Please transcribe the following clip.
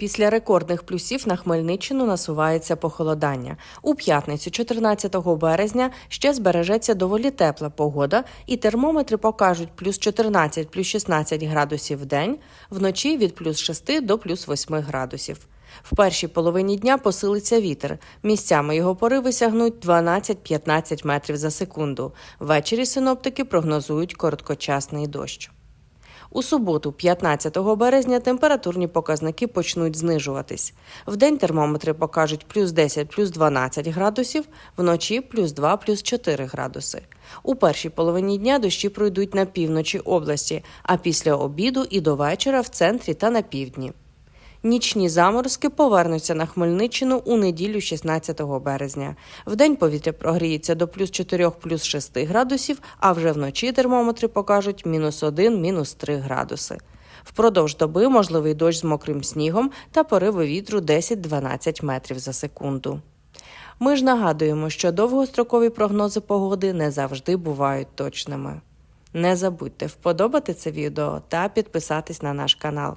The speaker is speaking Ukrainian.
Після рекордних плюсів на Хмельниччину насувається похолодання. У п'ятницю, 14 березня, ще збережеться доволі тепла погода, і термометри покажуть плюс 14, плюс 16 градусів в день, вночі від плюс 6 до плюс 8 градусів. В першій половині дня посилиться вітер. Місцями його пориви сягнуть 12-15 метрів за секунду. Ввечері синоптики прогнозують короткочасний дощ. У суботу, 15 березня, температурні показники почнуть знижуватись. Вдень термометри покажуть плюс 10, плюс 12 градусів, вночі плюс 2, плюс 4 градуси. У першій половині дня дощі пройдуть на півночі області, а після обіду і до вечора в центрі та на півдні. Нічні заморозки повернуться на Хмельниччину у неділю 16 березня. Вдень повітря прогріється до плюс 4, плюс 6 градусів, а вже вночі термометри покажуть мінус 1, мінус 3 градуси. Впродовж доби можливий дощ з мокрим снігом та пориви вітру 10-12 метрів за секунду. Ми ж нагадуємо, що довгострокові прогнози погоди не завжди бувають точними. Не забудьте вподобати це відео та підписатись на наш канал.